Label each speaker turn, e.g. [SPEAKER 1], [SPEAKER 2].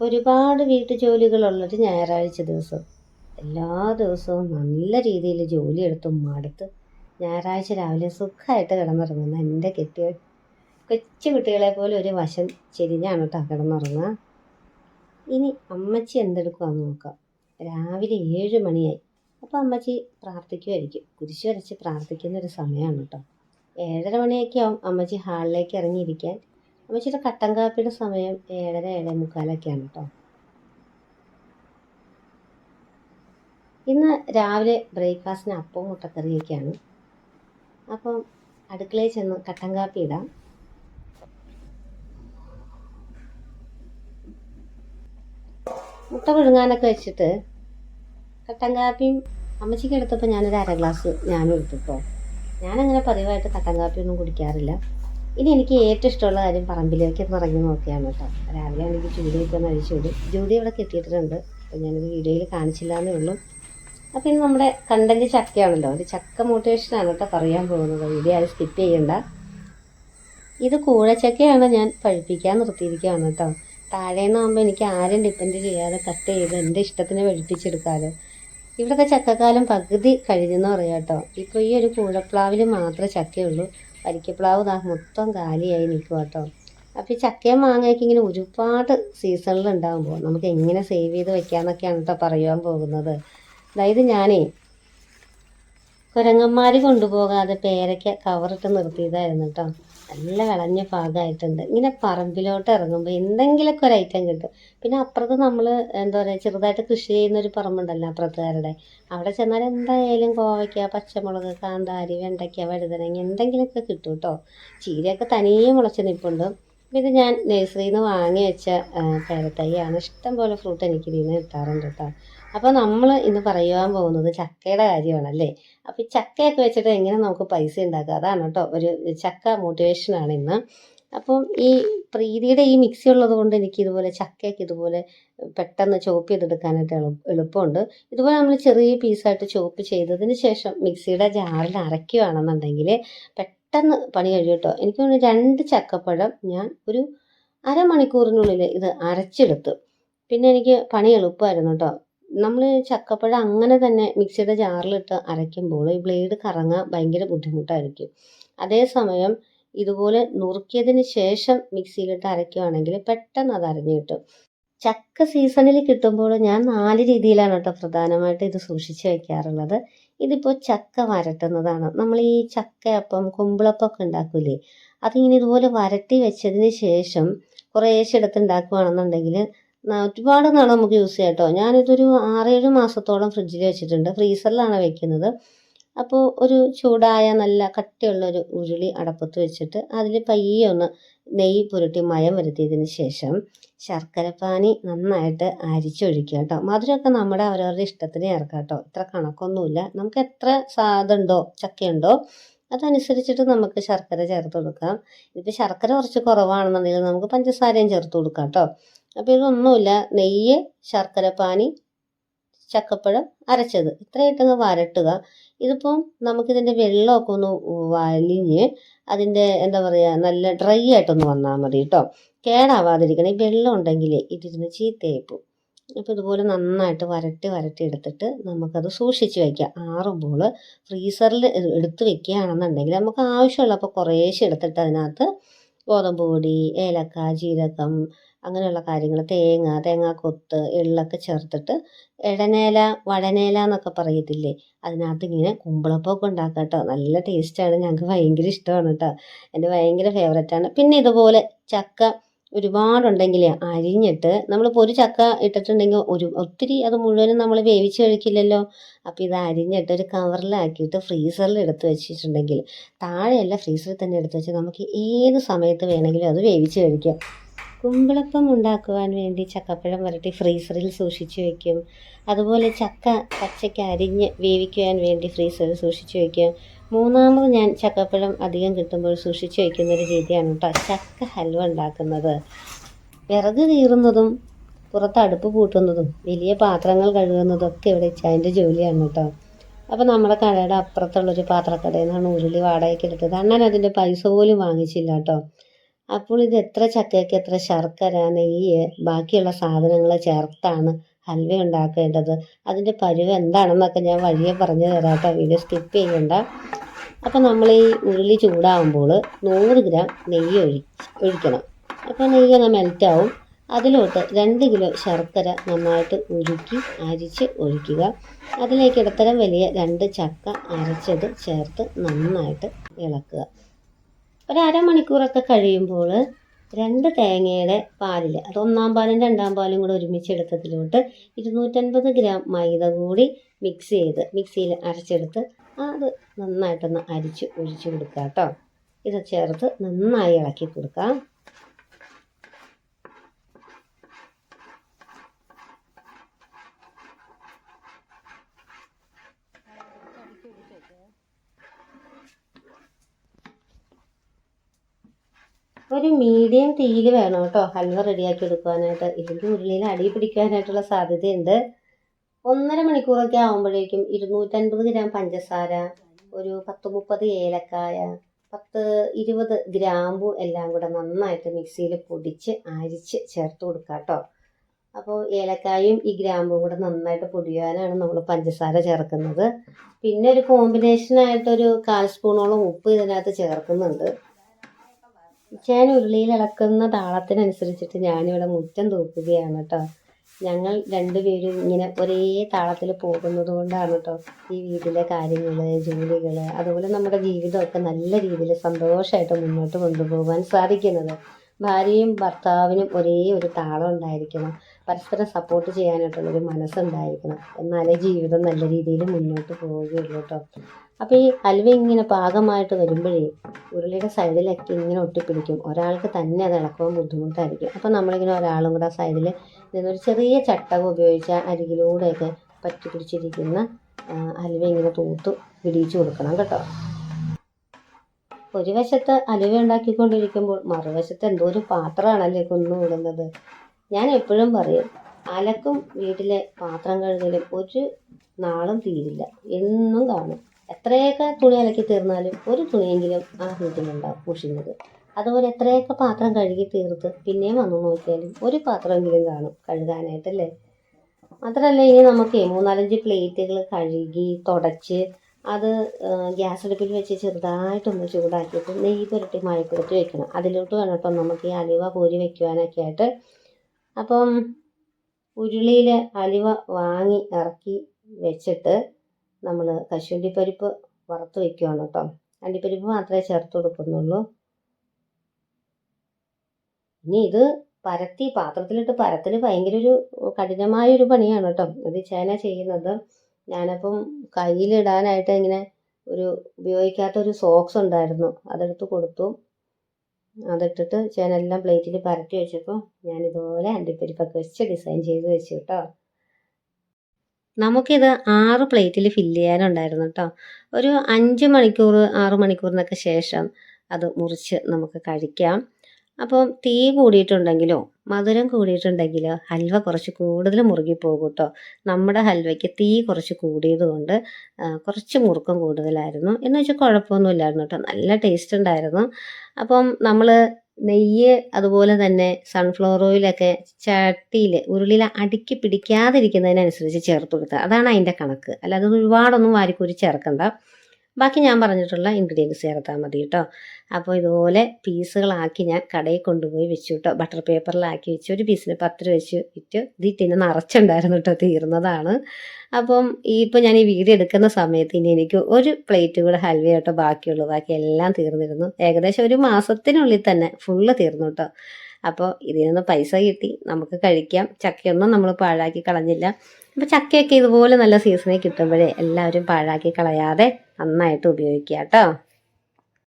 [SPEAKER 1] ഒരുപാട് വീട്ടു ജോലികളുള്ളൊരു ഞായറാഴ്ച ദിവസം. എല്ലാ ദിവസവും നല്ല രീതിയിൽ ജോലി എടുത്തു മടുത്ത് ഞായറാഴ്ച രാവിലെ സുഖമായിട്ട് കിടന്നുറങ്ങുന്ന എന്റെ കെട്ടിയ കൊച്ചു കുട്ടികളെ പോലെ ഒരു വശം ചെരിഞ്ഞാണ് കേട്ടോ കിടന്നുറങ്ങുക. ഇനി അമ്മച്ചി എന്തെടുക്കുവാന്ന് നോക്കാം. രാവിലെ ഏഴ് മണിയായി. അപ്പോൾ അമ്മച്ചി പ്രാർത്ഥിക്കുമായിരിക്കും കുരിശ് വരച്ച് പ്രാർത്ഥിക്കുന്ന ഒരു സമയമാണ് കേട്ടോ. ഏഴര മണിയൊക്കെ ആവും അമ്മച്ചി ഹാളിലേക്ക് ഇറങ്ങിയിരിക്കാൻ. അമ്മച്ചിയുടെ കട്ടൻ കാപ്പിയുടെ സമയം ഏഴര ഏഴേ മുക്കാലൊക്കെയാണ് കേട്ടോ. ഇന്ന് രാവിലെ ബ്രേക്ക്ഫാസ്റ്റിന് അപ്പവും മുട്ടക്കറിയൊക്കെയാണ്. അപ്പം അടുക്കളയിൽ ചെന്ന് കട്ടൻ കാപ്പി ഇടാം. മുട്ട പുഴുങ്ങാനൊക്കെ വെച്ചിട്ട് കട്ടൻ കാപ്പിയും അമ്മച്ചിക്ക് എടുത്തപ്പോൾ ഞാനൊരു അര ഗ്ലാസ് ഞാനും എടുത്തിട്ടോ ഞാനങ്ങനെ പതിവായിട്ട് കട്ടൻ കാപ്പിയൊന്നും കുടിക്കാറില്ല. ഇനി എനിക്ക് ഏറ്റവും ഇഷ്ടമുള്ള കാര്യം പറമ്പിലേക്ക് ഒന്ന് ഇറങ്ങി നോക്കിയാണ് കേട്ടോ. രാവിലെ ആണെങ്കിൽ ചൂടിയൊക്കെ ഒന്ന് അഴിച്ചു വിടും. ജൂഡി ഇവിടെ കിട്ടിയിട്ടുണ്ട് അപ്പോൾ ഞാനത് വീഡിയോയിൽ കാണിച്ചില്ല എന്നേ ഉള്ളൂ. അപ്പോൾ ഇനി നമ്മുടെ കണ്ടന്റ് ചക്കയാണല്ലോ. ഒരു ചക്ക മോട്ടിവേഷനാണ് കേട്ടോ പറയാൻ പോകുന്നത്. വീഡിയോ ആരും സ്കിപ്പ് ചെയ്യണ്ട. ഇത് കൂഴച്ചക്കയാണ് ഞാൻ പഴുപ്പിക്കാൻ നിർത്തിയിരിക്കുകയാണ് കേട്ടോ. താഴേന്നാകുമ്പോൾ എനിക്ക് ആരും ഡിപ്പെൻഡ് ചെയ്യാതെ കട്ട് ചെയ്ത് എന്റെ ഇഷ്ടത്തിന് പഴുപ്പിച്ചെടുക്കാമല്ലോ ഇവിടുത്തെ ചക്കക്കാലം പകുതി കഴിഞ്ഞെന്ന് പറയാം കേട്ടോ. ഇപ്പോൾ ഈ ഒരു കൂഴപ്ലാവിൽ മാത്രമേ ചക്കയുള്ളൂ. വരിക്കപ്ലാവ് ദാ മൊത്തം കാലിയായി നിൽക്കും കേട്ടോ അപ്പോൾ ഈ ചക്കയും മാങ്ങയൊക്കെ ഇങ്ങനെ ഒരുപാട് സീസണിൽ ഉണ്ടാകുമ്പോൾ നമുക്ക് എങ്ങനെ സേവ് ചെയ്ത് വെക്കാമെന്നൊക്കെയാണ് കേട്ടോ പറയാൻ പോകുന്നത്. അതായത് ഞാനേ കുരങ്ങന്മാർ കൊണ്ടുപോകാതെ പേരയ്ക്ക കവറിട്ട് നിർത്തിയതായിരുന്നു കേട്ടോ നല്ല വിളഞ്ഞ ഭാഗമായിട്ടുണ്ട്. ഇങ്ങനെ പറമ്പിലോട്ട് ഇറങ്ങുമ്പോൾ എന്തെങ്കിലുമൊക്കെ ഒരു ഐറ്റം കിട്ടും. പിന്നെ അപ്പുറത്ത് നമ്മൾ എന്താ പറയുക ചെറുതായിട്ട് കൃഷി ചെയ്യുന്ന ഒരു പറമ്പുണ്ടല്ലോ അപ്പുറത്തുകാരുടെ. അവിടെ ചെന്നാൽ എന്തായാലും കോവയ്ക്ക പച്ചമുളക് കാന്താരി വെണ്ടയ്ക്ക വഴുതനങ്ങ എന്തെങ്കിലുമൊക്കെ കിട്ടും കേട്ടോ ചീരയൊക്കെ തനിയെ മുളച്ച് നിൽപ്പുണ്ട് ഇത് ഞാൻ നഴ്സറിയിൽ നിന്ന് വാങ്ങി വെച്ച പേരത്തൈയാണ് ഇഷ്ടം പോലെ ഫ്രൂട്ട് എനിക്ക് ഇതിൽ നിന്ന് കിട്ടാറുണ്ട് കേട്ടോ അപ്പോൾ നമ്മൾ ഇന്ന് പറയുവാൻ പോകുന്നത് ചക്കയുടെ കാര്യമാണല്ലേ? അപ്പോൾ ഈ ചക്കയൊക്കെ വെച്ചിട്ട് എങ്ങനെ നമുക്ക് പൈസ ഉണ്ടാക്കാം? അതാണ് കേട്ടോ ഒരു ചക്ക മോട്ടിവേഷൻ ആണ് ഇന്ന്. അപ്പം ഈ പ്രീതിയുടെ ഈ മിക്സി ഉള്ളത് കൊണ്ട് എനിക്ക് ഇതുപോലെ ചക്കയൊക്കെ ഇതുപോലെ പെട്ടെന്ന് ചോപ്പ് ചെയ്തെടുക്കാനായിട്ട് എളു എളുപ്പമുണ്ട്. ഇതുപോലെ നമ്മൾ ചെറിയ പീസായിട്ട് ചോപ്പ് ചെയ്തതിന് ശേഷം മിക്സിയുടെ ജാറിൽ അരയ്ക്കുകയാണെന്നുണ്ടെങ്കിൽ പെട്ടെന്ന് പണി കഴിയും കേട്ടോ. എനിക്ക് രണ്ട് ചക്കപ്പഴം ഞാൻ ഒരു അരമണിക്കൂറിനുള്ളിൽ ഇത് അരച്ചെടുത്തു. പിന്നെ എനിക്ക് പണി എളുപ്പമായിരുന്നു കേട്ടോ. നമ്മൾ ചക്കപ്പഴം അങ്ങനെ തന്നെ മിക്സിയുടെ ജാറിലിട്ട് അരയ്ക്കുമ്പോൾ ഈ ബ്ലേഡ് കറങ്ങാൻ ഭയങ്കര ബുദ്ധിമുട്ടായിരിക്കും. അതേസമയം ഇതുപോലെ നുറുക്കിയതിന് ശേഷം മിക്സിയിലിട്ട് അരയ്ക്കുകയാണെങ്കിൽ പെട്ടെന്ന് അത് അരഞ്ഞു കിട്ടും. ചക്ക സീസണിൽ കിട്ടുമ്പോൾ ഞാൻ നാല് രീതിയിലാണ് കേട്ടോ പ്രധാനമായിട്ട് ഇത് സൂക്ഷിച്ച് വെക്കാറുള്ളത്. ഇതിപ്പോൾ ചക്ക വരട്ടുന്നതാണ്. നമ്മൾ ഈ ചക്കയപ്പം കുമ്പിളപ്പം ഒക്കെ ഉണ്ടാക്കൂലേ അതിങ്ങനെ ഇതുപോലെ വരട്ടി വെച്ചതിന് ശേഷം കുറേശ്ശെ എടുത്ത് ഉണ്ടാക്കുകയാണെന്നുണ്ടെങ്കിൽ ഒരുപാട് നാൾ നമുക്ക് യൂസ് ചെയ്യാം കേട്ടോ. ഞാനിതൊരു ആറേഴ് മാസത്തോളം ഫ്രിഡ്ജിൽ വെച്ചിട്ടുണ്ട്. ഫ്രീസറിലാണ് വെക്കുന്നത്. അപ്പോൾ ഒരു ചൂടായ നല്ല കട്ടിയുള്ള ഒരു ഉരുളി അടപ്പത്ത് വെച്ചിട്ട് അതിൽ പയ്യെ ഒന്ന് നെയ്യ് പുരട്ടി മയം വരുത്തിയതിന് ശേഷം ശർക്കരപ്പാനി നന്നായിട്ട് അരിച്ചൊഴിക്കുക കേട്ടോ. മധുരമൊക്കെ നമ്മുടെ അവരവരുടെ ഇഷ്ടത്തിന് ചേർക്കാം കേട്ടോ. ഇത്ര കണക്കൊന്നുമില്ല. നമുക്ക് എത്ര സാധുണ്ടോ ചക്കയുണ്ടോ അതനുസരിച്ചിട്ട് നമുക്ക് ശർക്കര ചേർത്ത് കൊടുക്കാം. ഇപ്പം ശർക്കര കുറച്ച് കുറവാണെന്നുണ്ടെങ്കിൽ നമുക്ക് പഞ്ചസാരയും ചേർത്ത് കൊടുക്കാം കേട്ടോ. അപ്പോൾ ഇതൊന്നുമില്ല. നെയ്യ് ശർക്കരപ്പാനി ചക്കപ്പഴം അരച്ചത്. ഇത്രയായിട്ടങ്ങ് വരട്ടുക. ഇതിപ്പം നമുക്കിതിന്റെ വെള്ളമൊക്കെ ഒന്ന് വലിഞ്ഞ് അതിന്റെ എന്താ പറയുക നല്ല ഡ്രൈ ആയിട്ടൊന്ന് വന്നാൽ മതി കേട്ടോ. കേടാവാതിരിക്കണം. ഈ വെള്ളം ഉണ്ടെങ്കിൽ ഇതിരുന്ന് ചീത്തയായി അപ്പം ഇതുപോലെ നന്നായിട്ട് വരട്ടി വരട്ടി എടുത്തിട്ട് നമുക്കത് സൂക്ഷിച്ച് വയ്ക്കാം ആറുമ്പോൾ ഫ്രീസറിൽ എടുത്ത് വെക്കുകയാണെന്നുണ്ടെങ്കിൽ നമുക്ക് ആവശ്യമുള്ളപ്പോൾ കുറേശ്ശെ എടുത്തിട്ട് അതിനകത്ത് ഗോതമ്പ് പൊടി ഏലക്ക ജീരകം അങ്ങനെയുള്ള കാര്യങ്ങൾ തേങ്ങ തേങ്ങാക്കൊത്ത് എള്ളൊക്കെ ചേർത്തിട്ട് ഇടനേല വടനേല എന്നൊക്കെ പറയത്തില്ലേ? അതിനകത്ത് ഇങ്ങനെ കുമ്പളപ്പൊക്കെ ഉണ്ടാക്കാം കേട്ടോ. നല്ല ടേസ്റ്റാണ് ഞങ്ങൾക്ക് ഭയങ്കര ഇഷ്ടമാണ് കേട്ടോ. എന്റെ ഭയങ്കര ഫേവററ്റാണ് പിന്നെ ഇതുപോലെ ചക്ക ഒരുപാടുണ്ടെങ്കിൽ അരിഞ്ഞിട്ട് നമ്മളിപ്പോൾ ഒരു ചക്ക ഇട്ടിട്ടുണ്ടെങ്കിൽ ഒരു ഒത്തിരി അത് മുഴുവനും നമ്മൾ വേവിച്ച് കഴിക്കില്ലല്ലോ? അപ്പോൾ ഇത് അരിഞ്ഞിട്ട് ഒരു കവറിലാക്കിയിട്ട് ഫ്രീസറിൽ എടുത്ത് വെച്ചിട്ടുണ്ടെങ്കിൽ താഴെയല്ല ഫ്രീസറിൽ തന്നെ എടുത്ത് വെച്ച് നമുക്ക് ഏത് സമയത്ത് വേണമെങ്കിലും അത് വേവിച്ച് കഴിക്കാം. കുമ്പിളപ്പം ഉണ്ടാക്കുവാൻ വേണ്ടി ചക്കപ്പഴം വരട്ടി ഫ്രീസറിൽ സൂക്ഷിച്ചു വയ്ക്കും അതുപോലെ ചക്ക പച്ചയ്ക്ക് അരിഞ്ഞ് വേവിക്കുവാൻ വേണ്ടി ഫ്രീസറിൽ സൂക്ഷിച്ചു വയ്ക്കും മൂന്നാമത് ഞാൻ ചക്കപ്പഴം അധികം കിട്ടുമ്പോൾ സൂക്ഷിച്ചു വയ്ക്കുന്ന ഒരു രീതിയാണ് കേട്ടോ ചക്ക ഹൽവ ഉണ്ടാക്കുന്നത്. വിറക് കീറുന്നതും പുറത്ത് അടുപ്പ് പൂട്ടുന്നതും വലിയ പാത്രങ്ങൾ കഴുകുന്നതും ഒക്കെ ഇവിടെ ചായന്റെ ജോലിയാണ് കേട്ടോ. അപ്പോൾ നമ്മുടെ കടയുടെ അപ്പുറത്തുള്ളൊരു പാത്രക്കടയിൽ നിന്നാണ് ഉരുളി വാടകയ്ക്ക് എടുത്തത്. അണ്ണൻ അതിന്റെ പൈസ പോലും വാങ്ങിച്ചില്ല കേട്ടോ. അപ്പോൾ ഇത് എത്ര ചക്കയ്ക്ക് എത്ര ശർക്കര നെയ്യ് ബാക്കിയുള്ള സാധനങ്ങൾ ചേർത്താണ് ഹൽവ ഉണ്ടാക്കേണ്ടത്. അതിന്റെ പരുവ് എന്താണെന്നൊക്കെ ഞാൻ വഴിയെ പറഞ്ഞു തരാം കേട്ടോ. വീഡിയോ സ്കിപ്പ് ചെയ്യണ്ട. അപ്പോൾ നമ്മൾ ഈ ഉരുളി ചൂടാകുമ്പോൾ നൂറ് ഗ്രാം നെയ്യ് ഒഴി ഒഴിക്കണം. അപ്പോൾ നെയ്യ് ഒന്ന് മെൽറ്റാവും. അതിലോട്ട് രണ്ട് കിലോ ശർക്കര നന്നായിട്ട് ഉരുക്കി അരിച്ച് ഒഴിക്കുക. അതിലേക്ക് ഇടത്തരം വലിയ രണ്ട് ചക്ക അരച്ചത് ചേർത്ത് നന്നായിട്ട് ഇളക്കുക. ഒരു അരമണിക്കൂറൊക്കെ കഴിയുമ്പോൾ രണ്ട് തേങ്ങയുടെ പാലിൽ അത് ഒന്നാം പാലും രണ്ടാം പാലും കൂടെ ഒരുമിച്ച് എടുത്തതിലോട്ട് ഇരുന്നൂറ്റൻപത് ഗ്രാം മൈദ കൂടി മിക്സ് ചെയ്ത് മിക്സിയിൽ അരച്ചെടുത്ത് അത് നന്നായിട്ടൊന്ന് അരിച്ച് ഒഴിച്ച് കൊടുക്കുക കേട്ടോ. ഇത് ചേർത്ത് നന്നായി ഇളക്കി കൊടുക്കാം. ഒരു മീഡിയം തീയിൽ വേണം കേട്ടോ. ഹൽവ റെഡിയാക്കി എടുക്കാനായിട്ട് ഇതിന്റെ ഉരുളിയിൽ അടി പിടിക്കാനായിട്ടുള്ള സാധ്യതയുണ്ട്. ഒന്നര മണിക്കൂറൊക്കെ ആകുമ്പോഴേക്കും ഇരുന്നൂറ്റൻപത് ഗ്രാം പഞ്ചസാര ഒരു പത്ത് മുപ്പത് ഏലക്കായ പത്ത് ഇരുപത് ഗ്രാമ്പു എല്ലാം കൂടെ നന്നായിട്ട് മിക്സിയിൽ പൊടിച്ച് അരിച്ച് ചേർത്ത് കൊടുക്കുക കേട്ടോ. അപ്പോൾ ഏലക്കായും ഈ ഗ്രാമ്പും കൂടെ നന്നായിട്ട് പൊടിയാനാണ് നമ്മൾ പഞ്ചസാര ചേർക്കുന്നത്. പിന്നെ ഒരു കോമ്പിനേഷനായിട്ടൊരു കാൽ സ്പൂണോളം ഉപ്പ് ഇതിനകത്ത് ചേർക്കുന്നുണ്ട്. ഞാൻ ഉരുളിയിൽ ഇളക്കുന്ന താളത്തിനനുസരിച്ചിട്ട് ഞാനിവിടെ മുറ്റം തൂക്കുകയാണ് കേട്ടോ ഞങ്ങൾ രണ്ടുപേരും ഇങ്ങനെ ഒരേ താളത്തിൽ പോകുന്നത് കൊണ്ടാണ് കേട്ടോ ഈ വീട്ടിലെ കാര്യങ്ങൾ ജോലികൾ അതുപോലെ നമ്മുടെ ജീവിതമൊക്കെ നല്ല രീതിയിൽ സന്തോഷമായിട്ട് മുന്നോട്ട് കൊണ്ടുപോകാൻ സാധിക്കുന്നത്. ഭാര്യയും ഭർത്താവിനും ഒരേ ഒരു താളം ഉണ്ടായിരിക്കണം. പരസ്പരം സപ്പോർട്ട് ചെയ്യാനായിട്ടുള്ളൊരു മനസ്സുണ്ടായിരിക്കണം. എന്നാലേ ജീവിതം നല്ല രീതിയിൽ മുന്നോട്ട് പോവുകയുള്ളൂ കേട്ടോ അപ്പോൾ ഈ ഹൽവ ഇങ്ങനെ പാകമായിട്ട് വരുമ്പോഴേ ഉരുളിയുടെ സൈഡിലൊക്കെ ഇങ്ങനെ ഒട്ടിപ്പിടിക്കും. ഒരാൾക്ക് തന്നെ അത് ഇളക്കുവാൻ ബുദ്ധിമുട്ടായിരിക്കും. അപ്പോൾ നമ്മളിങ്ങനെ ഒരാളും കൂടെ സൈഡിൽ നിന്നൊരു ചെറിയ ചട്ടകം ഉപയോഗിച്ച് അരികിലൂടെയൊക്കെ പറ്റി പിടിച്ചിരിക്കുന്ന അലുവ ഇങ്ങനെ തൂത്ത് പിടിച്ചു കൊടുക്കണം കേട്ടോ. ഒരു വശത്ത് അലുവ ഉണ്ടാക്കിക്കൊണ്ടിരിക്കുമ്പോൾ മറുവശത്ത് എന്തോ ഒരു പാത്രമാണല്ലേ കുന്നുകൂടുന്നത് ഞാൻ എപ്പോഴും പറയും അലക്കും വീട്ടിലെ പാത്രം കഴുകലും ഒരു നാളും തീരില്ല. എന്നും കാണും. എത്രയൊക്കെ തുണി അലക്കി തീർന്നാലും ഒരു തുണിയെങ്കിലും ആ വീട്ടിലുണ്ടാവും മുഷിഞ്ഞത് അതുപോലെ എത്രയൊക്കെ പാത്രം കഴുകി തീർത്ത് പിന്നെയും വന്നു നോക്കിയാലും ഒരു പാത്രമെങ്കിലും കാണും കഴുകാനായിട്ടല്ലേ? മാത്രമല്ല ഇനി നമുക്ക് മൂന്നാലഞ്ച് പ്ലേറ്റുകൾ കഴുകി തുടച്ച് അത് ഗ്യാസ് അടുപ്പിൽ വെച്ച് ചെറുതായിട്ടൊന്ന് ചൂടാക്കിയിട്ട് നെയ്യ് പുരട്ടി മഴപ്പുരട്ടി വെക്കണം. അതിലോട്ട് വേണം ഇപ്പം നമുക്ക് ഈ അലുവ കോരി വെക്കുവാനൊക്കെ ആയിട്ട്. അപ്പം ഉരുളിയിൽ അലുവ വാങ്ങി ഇറക്കി വെച്ചിട്ട് നമ്മൾ കശുവണ്ടിപ്പരിപ്പ് വറുത്ത് വെക്കുകയാണ് കേട്ടോ. അണ്ടിപ്പരിപ്പ് മാത്രമേ ചേർത്ത് കൊടുക്കുന്നുള്ളൂ. ഇനി ഇത് പരത്തി പാത്രത്തിലിട്ട് പരത്തൽ ഭയങ്കര ഒരു കഠിനമായ ഒരു പണിയാണ് കേട്ടോ. ഇത് ചേന ചെയ്യുന്നത്. ഞാനപ്പം കയ്യിലിടാനായിട്ട് ഇങ്ങനെ ഒരു ഉപയോഗിക്കാത്ത ഒരു സോക്സ് ഉണ്ടായിരുന്നു. അതെടുത്ത് കൊടുത്തു. അതിട്ടിട്ട് ചേനെല്ലാം പ്ലേറ്റിൽ പരത്തി വെച്ചപ്പോൾ ഞാൻ ഇതുപോലെ അണ്ടിപ്പരിപ്പൊക്കെ വെച്ച് ഡിസൈൻ ചെയ്ത് വെച്ചു കേട്ടോ നമുക്കിത് ആറ് പ്ലേറ്റിൽ ഫില്ല് ചെയ്യാനുണ്ടായിരുന്നു കേട്ടോ ഒരു അഞ്ച് മണിക്കൂർ ആറ് മണിക്കൂറിനൊക്കെ ശേഷം അത് മുറിച്ച് നമുക്ക് കഴിക്കാം. അപ്പോൾ തീ കൂടിയിട്ടുണ്ടെങ്കിലോ മധുരം കൂടിയിട്ടുണ്ടെങ്കിലോ ഹൽവ കുറച്ച് കൂടുതൽ മുറുകി പോകും കേട്ടോ നമ്മുടെ ഹൽവയ്ക്ക് തീ കുറച്ച് കൂടിയതുകൊണ്ട് കുറച്ച് മുറുക്കം കൂടുതലായിരുന്നു. എന്ന് വെച്ചാൽ കുഴപ്പമൊന്നുമില്ലായിരുന്നു കേട്ടോ. നല്ല ടേസ്റ്റ് ഉണ്ടായിരുന്നു. അപ്പം നമ്മൾ നെയ്യ് അതുപോലെ തന്നെ സൺഫ്ലവർ ഓയിലൊക്കെ ചട്ടിയിൽ ഉരുളിയിൽ അടുക്കി പിടിക്കാതിരിക്കുന്നതിനനുസരിച്ച് ചേർത്ത് കൊടുക്കുക. അതാണ് അതിന്റെ കണക്ക്. അല്ലാതെ ഒരുപാടൊന്നും വാരിക്കൂരി ചേർക്കണ്ട. ബാക്കി ഞാൻ പറഞ്ഞിട്ടുള്ള ഇൻഗ്രീഡിയൻസ് ചേർത്താൽ മതി കേട്ടോ അപ്പോൾ ഇതുപോലെ പീസുകളാക്കി ഞാൻ കടയിൽ കൊണ്ടുപോയി വെച്ചു കേട്ടോ ബട്ടർ പേപ്പറിലാക്കി വെച്ച്. ഒരു പീസിന് പത്ത് രൂപ വെച്ച് വിറ്റ്. ഇത് ഇന്ന് നിറച്ചുണ്ടായിരുന്നു കേട്ടോ തീർന്നതാണ്. അപ്പം ഈ ഇപ്പോൾ ഞാൻ ഈ വീഡിയോ എടുക്കുന്ന സമയത്ത് ഇനി എനിക്ക് ഒരു പ്ലേറ്റ് കൂടെ ഹൽവ കേട്ടോ ബാക്കിയുള്ളൂ. ബാക്കി എല്ലാം തീർന്നിരുന്നു. ഏകദേശം ഒരു മാസത്തിനുള്ളിൽ തന്നെ ഫുള്ള് തീർന്നു കേട്ടോ അപ്പോൾ ഇതിൽ നിന്ന് പൈസ കിട്ടി. നമുക്ക് കഴിക്കാം. ചക്കയൊന്നും നമ്മൾ പാഴാക്കി കളഞ്ഞില്ല. അപ്പോൾ ചക്കയൊക്കെ ഇതുപോലെ നല്ല സീസണിൽ കിട്ടുമ്പോഴേ എല്ലാവരും പാഴാക്കി കളയാതെ നന്നായിട്ട് ഉപയോഗിക്കുക കേട്ടോ.